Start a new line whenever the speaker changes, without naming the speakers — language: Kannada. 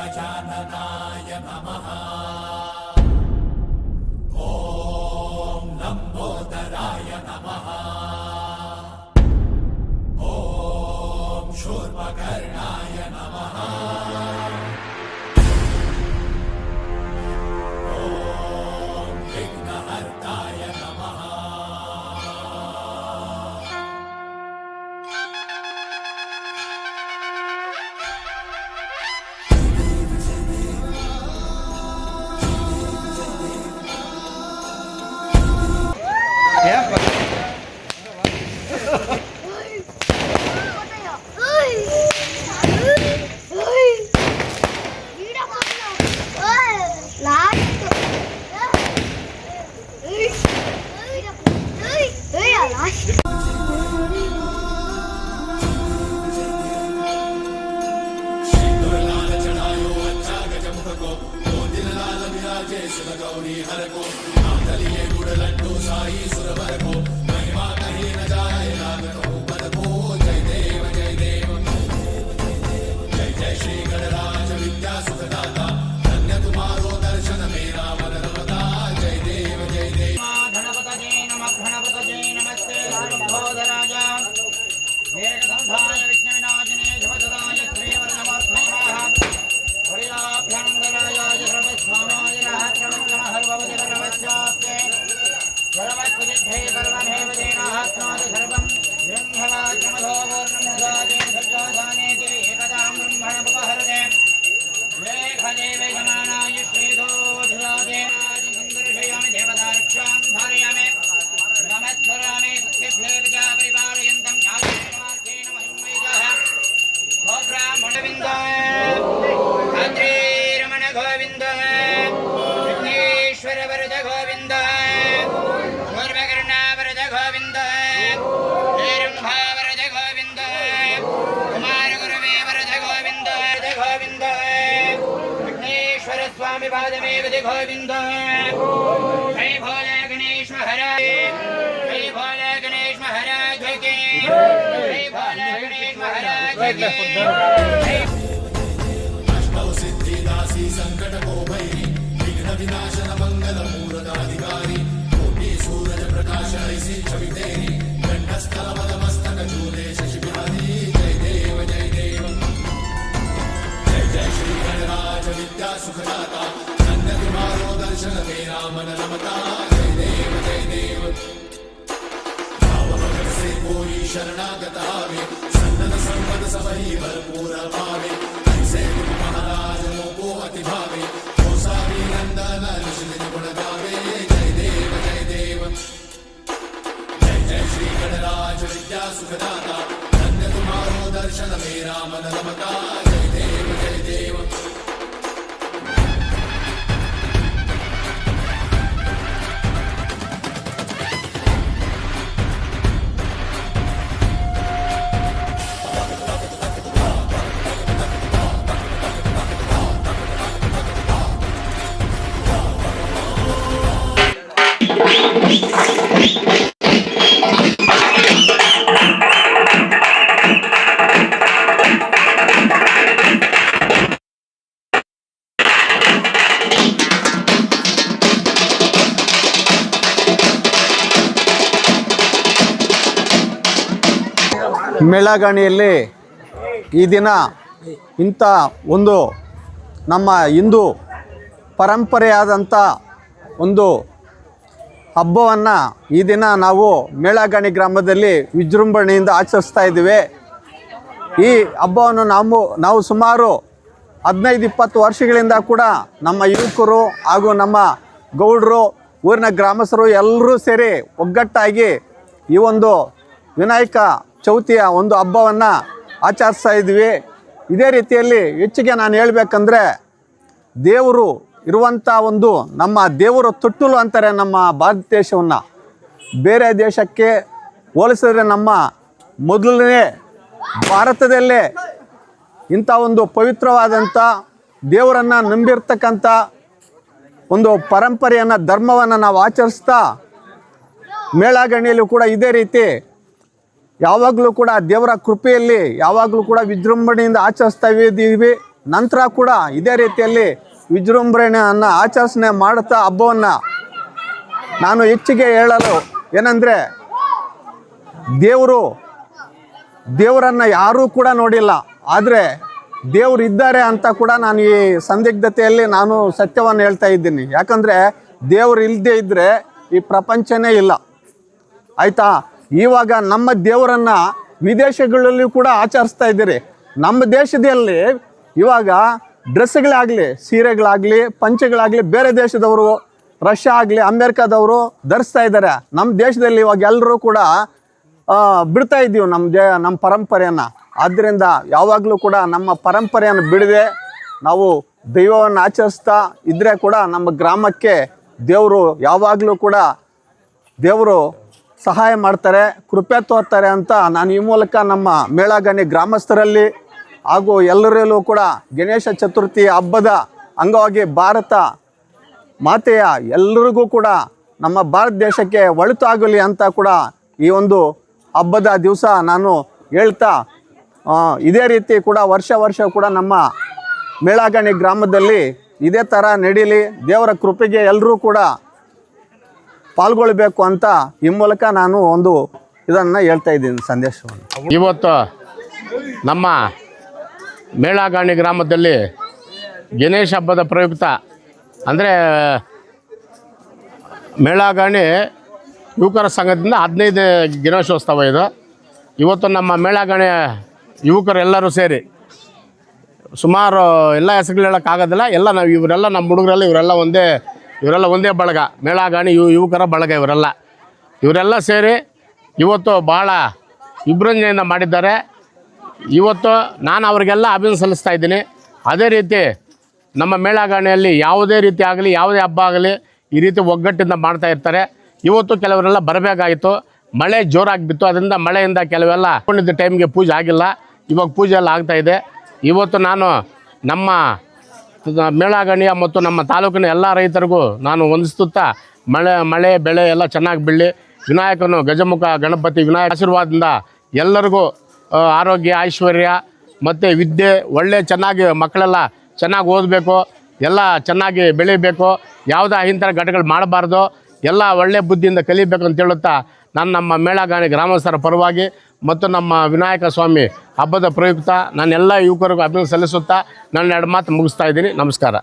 गजाननाय नमः సుధ గౌరీ హరకో ఆందలియే గుడలంటూ సాయి సురవరకో स्वामी पादमेव भोले गणेश महाराज। जय भोले गणेश महाराज की जय। भोले गणेश महाराज की जय।
अष्टौ सिद्धिदासी सङ्कटकोपैः विघ्नविनाशनमङ्गलमूरदाधिकारी कोटि सूरज प्रकाश ऐसि छवितेरि गण्डस्थलपदमस्तकचूले మన నమత జయదేవ జయదేవ భావమగసే పోయి శరణాగతావే సన్నన సంపద సభై భరపూర పావే ఐసే గురు మహారాజ మోకో అతి భావే కోసారి నందన నిషిదిన గుణ గావే జయదేవ జయదేవ జయ జయ శ్రీ గణరాజ విద్యా సుఖదాత ధన్య తుమారో దర్శన మేరా మన నమతా
ಮೇಳಗಾಣಿಯಲ್ಲಿ ಈ ದಿನ ಇಂಥ ಒಂದು ನಮ್ಮ ಹಿಂದೂ ಪರಂಪರೆಯಾದಂಥ ಒಂದು ಹಬ್ಬವನ್ನು ಈ ದಿನ ನಾವು ಮೇಳಗಾಣಿ ಗ್ರಾಮದಲ್ಲಿ ವಿಜೃಂಭಣೆಯಿಂದ ಆಚರಿಸ್ತಾ ಇದ್ದೀವಿ. ಈ ಹಬ್ಬವನ್ನು ನಾವು ನಾವು ಸುಮಾರು ಹದಿನೈದು, ಇಪ್ಪತ್ತು ವರ್ಷಗಳಿಂದ ಕೂಡ ನಮ್ಮ ಯುವಕರು ಹಾಗೂ ನಮ್ಮ ಗೌಡರು, ಊರಿನ ಗ್ರಾಮಸ್ಥರು ಎಲ್ಲರೂ ಸೇರಿ ಒಗ್ಗಟ್ಟಾಗಿ ಈ ಒಂದು ವಿನಾಯಕ ಚೌತಿಯ ಒಂದು ಹಬ್ಬವನ್ನು ಆಚರಿಸ್ತಾ ಇದ್ವಿ. ಇದೇ ರೀತಿಯಲ್ಲಿ ಹೆಚ್ಚಿಗೆ ನಾನು ಹೇಳಬೇಕಂದ್ರೆ ದೇವರು ಇರುವಂಥ ಒಂದು ನಮ್ಮ ದೇವರ ತೊಟ್ಟಲು ಅಂತಾರೆ ನಮ್ಮ ಭಾರತ ದೇಶವನ್ನು. ಬೇರೆ ದೇಶಕ್ಕೆ ಹೋಲಿಸಿದ್ರೆ ನಮ್ಮ ಮೊದಲನೇ ಭಾರತದಲ್ಲೇ ಇಂಥ ಒಂದು ಪವಿತ್ರವಾದಂಥ ದೇವರನ್ನು ನಂಬಿರ್ತಕ್ಕಂಥ ಒಂದು ಪರಂಪರೆಯನ್ನು, ಧರ್ಮವನ್ನು ನಾವು ಆಚರಿಸ್ತಾ ಮೇಳಗಣಿಯಲ್ಲೂ ಕೂಡ ಇದೇ ರೀತಿ ಯಾವಾಗಲೂ ಕೂಡ ದೇವರ ಕೃಪೆಯಲ್ಲಿ, ಯಾವಾಗಲೂ ಕೂಡ ವಿಜೃಂಭಣೆಯಿಂದ ಆಚರಿಸ್ತಾ ಇದ್ದೀವಿ. ನಂತರ ಕೂಡ ಇದೇ ರೀತಿಯಲ್ಲಿ ವಿಜೃಂಭಣೆಯನ್ನು ಆಚರಣೆ ಮಾಡುತ್ತಾ ಹಬ್ಬವನ್ನು ನಾನು ಹೆಚ್ಚಿಗೆ ಹೇಳಲು ಏನಂದರೆ, ದೇವರು, ದೇವರನ್ನು ಯಾರೂ ಕೂಡ ನೋಡಿಲ್ಲ. ಆದರೆ ದೇವರು ಇದ್ದಾರೆ ಅಂತ ಕೂಡ ನಾನು ಈ ಸಂದಿಗ್ಧತೆಯಲ್ಲಿ ನಾನು ಸತ್ಯವನ್ನು ಹೇಳ್ತಾ ಇದ್ದೀನಿ. ಯಾಕಂದರೆ ದೇವರು ಇಲ್ಲದೇ ಇದ್ದರೆ ಈ ಪ್ರಪಂಚನೇ ಇಲ್ಲ. ಆಯಿತಾ? ಇವಾಗ ನಮ್ಮ ದೇವರನ್ನು ವಿದೇಶಗಳಲ್ಲಿ ಕೂಡ ಆಚರಿಸ್ತಾ ಇದ್ದೀರಿ. ನಮ್ಮ ದೇಶದಲ್ಲಿ ಇವಾಗ ಡ್ರೆಸ್ಗಳಾಗಲಿ, ಸೀರೆಗಳಾಗಲಿ, ಪಂಚೆಗಳಾಗಲಿ ಬೇರೆ ದೇಶದವರು, ರಷ್ಯಾ ಆಗಲಿ, ಅಮೇರಿಕಾದವರು ಧರಿಸ್ತಾ ಇದ್ದಾರೆ. ನಮ್ಮ ದೇಶದಲ್ಲಿ ಇವಾಗ ಎಲ್ಲರೂ ಕೂಡ ಬಿಡ್ತಾ ಇದ್ದೀವಿ ನಮ್ಮ ದೇ, ನಮ್ಮ ಪರಂಪರೆಯನ್ನು. ಆದ್ದರಿಂದ ಯಾವಾಗಲೂ ಕೂಡ ನಮ್ಮ ಪರಂಪರೆಯನ್ನು ಬಿಡದೆ ನಾವು ದೈವವನ್ನು ಆಚರಿಸ್ತಾ ಇದ್ದರೆ ಕೂಡ ನಮ್ಮ ಗ್ರಾಮಕ್ಕೆ ದೇವರು ಯಾವಾಗಲೂ ಕೂಡ ದೇವರು ಸಹಾಯ ಮಾಡ್ತಾರೆ, ಕೃಪೆ ತೋರ್ತಾರೆ ಅಂತ ನಾನು ಈ ಮೂಲಕ ನಮ್ಮ ಮೇಳಗಣಿ ಗ್ರಾಮಸ್ಥರಲ್ಲಿ ಹಾಗೂ ಎಲ್ಲರಲ್ಲೂ ಕೂಡ ಗಣೇಶ ಚತುರ್ಥಿ ಹಬ್ಬದ ಅಂಗವಾಗಿ ಭಾರತ ಮಾತೆಯ ಎಲ್ಲರಿಗೂ ಕೂಡ ನಮ್ಮ ಭಾರತ ದೇಶಕ್ಕೆ ಒಳಿತು ಆಗಲಿ ಅಂತ ಕೂಡ ಈ ಒಂದು ಹಬ್ಬದ ದಿವಸ ನಾನು ಹೇಳ್ತಾ ಇದೇ ರೀತಿ ಕೂಡ ವರ್ಷ ವರ್ಷ ಕೂಡ ನಮ್ಮ ಮೇಳಗಣಿ ಗ್ರಾಮದಲ್ಲಿ ಇದೇ ಥರ ನಡೀಲಿ. ದೇವರ ಕೃಪೆಗೆ ಎಲ್ಲರೂ ಕೂಡ ಪಾಲ್ಗೊಳ್ಬೇಕು ಅಂತ ಈ ಮೂಲಕ ನಾನು ಒಂದು ಇದನ್ನು ಹೇಳ್ತಾ ಇದ್ದೀನಿ ಸಂದೇಶವನ್ನು
ಇವತ್ತು ನಮ್ಮ ಮೇಳಗಾಣಿ ಗ್ರಾಮದಲ್ಲಿ ಗಣೇಶ ಹಬ್ಬದ ಪ್ರಯುಕ್ತ, ಅಂದರೆ ಮೇಳಗಾಣಿ ಯುವಕರ ಸಂಘದಿಂದ ಹದಿನೈದು ಗಣೇಶೋತ್ಸವ ಇದು. ಇವತ್ತು ನಮ್ಮ ಮೇಳಗಾಣಿ ಯುವಕರೆಲ್ಲರೂ ಸೇರಿ, ಸುಮಾರು ಎಲ್ಲ ಹೆಸರುಗಳು ಹೇಳೋಕ್ಕಾಗೋದಿಲ್ಲ, ಎಲ್ಲ ನಾವು ಇವರೆಲ್ಲ ನಮ್ಮ ಹುಡುಗರೆಲ್ಲ ಇವರೆಲ್ಲ ಒಂದೇ ಇವರೆಲ್ಲ ಒಂದೇ ಬಳಗ, ಮೇಳಾಗಾಣಿ ಇವು ಯುವಕರ ಬಳಗ ಇವರೆಲ್ಲ. ಇವರೆಲ್ಲ ಸೇರಿ ಇವತ್ತು ಭಾಳ ವಿಜೃಂಭಣೆಯಿಂದ ಮಾಡಿದ್ದಾರೆ. ಇವತ್ತು ನಾನು ಅವರಿಗೆಲ್ಲ ಅಭಿನಂದ ಸಲ್ಲಿಸ್ತಾ ಇದ್ದೀನಿ. ಅದೇ ರೀತಿ ನಮ್ಮ ಮೇಳಾಗಾಣಿಯಲ್ಲಿ ಯಾವುದೇ ರೀತಿ ಆಗಲಿ, ಯಾವುದೇ ಹಬ್ಬ ಆಗಲಿ ಈ ರೀತಿ ಒಗ್ಗಟ್ಟಿಂದ ಮಾಡ್ತಾ ಇರ್ತಾರೆ. ಇವತ್ತು ಕೆಲವರೆಲ್ಲ ಬರಬೇಕಾಗಿತ್ತು. ಮಳೆ ಜೋರಾಗಿ ಬಿತ್ತು ಅದರಿಂದ ಮಳೆಯಿಂದ ಕೆಲವೆಲ್ಲ ಕೊಂಡಿದ್ದ ಟೈಮ್ಗೆ ಪೂಜೆ ಆಗಿಲ್ಲ. ಇವಾಗ ಪೂಜೆ ಎಲ್ಲ ಆಗ್ತಾ ಇದೆ. ಇವತ್ತು ನಾನು ನಮ್ಮ ಮೇಳಗಣಿಯ ಮತ್ತು ನಮ್ಮ ತಾಲೂಕಿನ ಎಲ್ಲ ರೈತರಿಗೂ ನಾನು ವಂದಿಸುತ್ತಾ, ಮಳೆ ಮಳೆ, ಬೆಳೆ ಎಲ್ಲ ಚೆನ್ನಾಗಿ ಬೀಳಿ, ವಿನಾಯಕನು ಗಜಮುಖ, ಗಣಪತಿ ವಿನಾಯಕ ಆಶೀರ್ವಾದದಿಂದ ಎಲ್ಲರಿಗೂ ಆರೋಗ್ಯ, ಐಶ್ವರ್ಯ ಮತ್ತು ವಿದ್ಯೆ, ಒಳ್ಳೆ ಚೆನ್ನಾಗಿ ಮಕ್ಕಳೆಲ್ಲ ಚೆನ್ನಾಗಿ ಓದಬೇಕು, ಎಲ್ಲ ಚೆನ್ನಾಗಿ ಬೆಳಿಬೇಕು, ಯಾವುದೇ ಅಹಿಂತರ ಘಟಗಳು ಮಾಡಬಾರ್ದು. ಎಲ್ಲ ಒಳ್ಳೆ ಬುದ್ಧಿಯಿಂದ ಕಲಿಬೇಕು ಅಂತ ಹೇಳುತ್ತಾ ನಾನು ನಮ್ಮ ಮೇಳಗಾಣಿ ಗ್ರಾಮಸ್ಥರ ಪರವಾಗಿ ಮತ್ತು ನಮ್ಮ ವಿನಾಯಕ ಸ್ವಾಮಿ ಹಬ್ಬದ ಪ್ರಯುಕ್ತ ನಾನೆಲ್ಲ ಯುವಕರಿಗೂ ಅಭಿನಂದನೆ ಸಲ್ಲಿಸುತ್ತಾ ನನ್ನ ಎರಡು ಮಾತು ಮುಗಿಸ್ತಾ ಇದ್ದೀನಿ. ನಮಸ್ಕಾರ.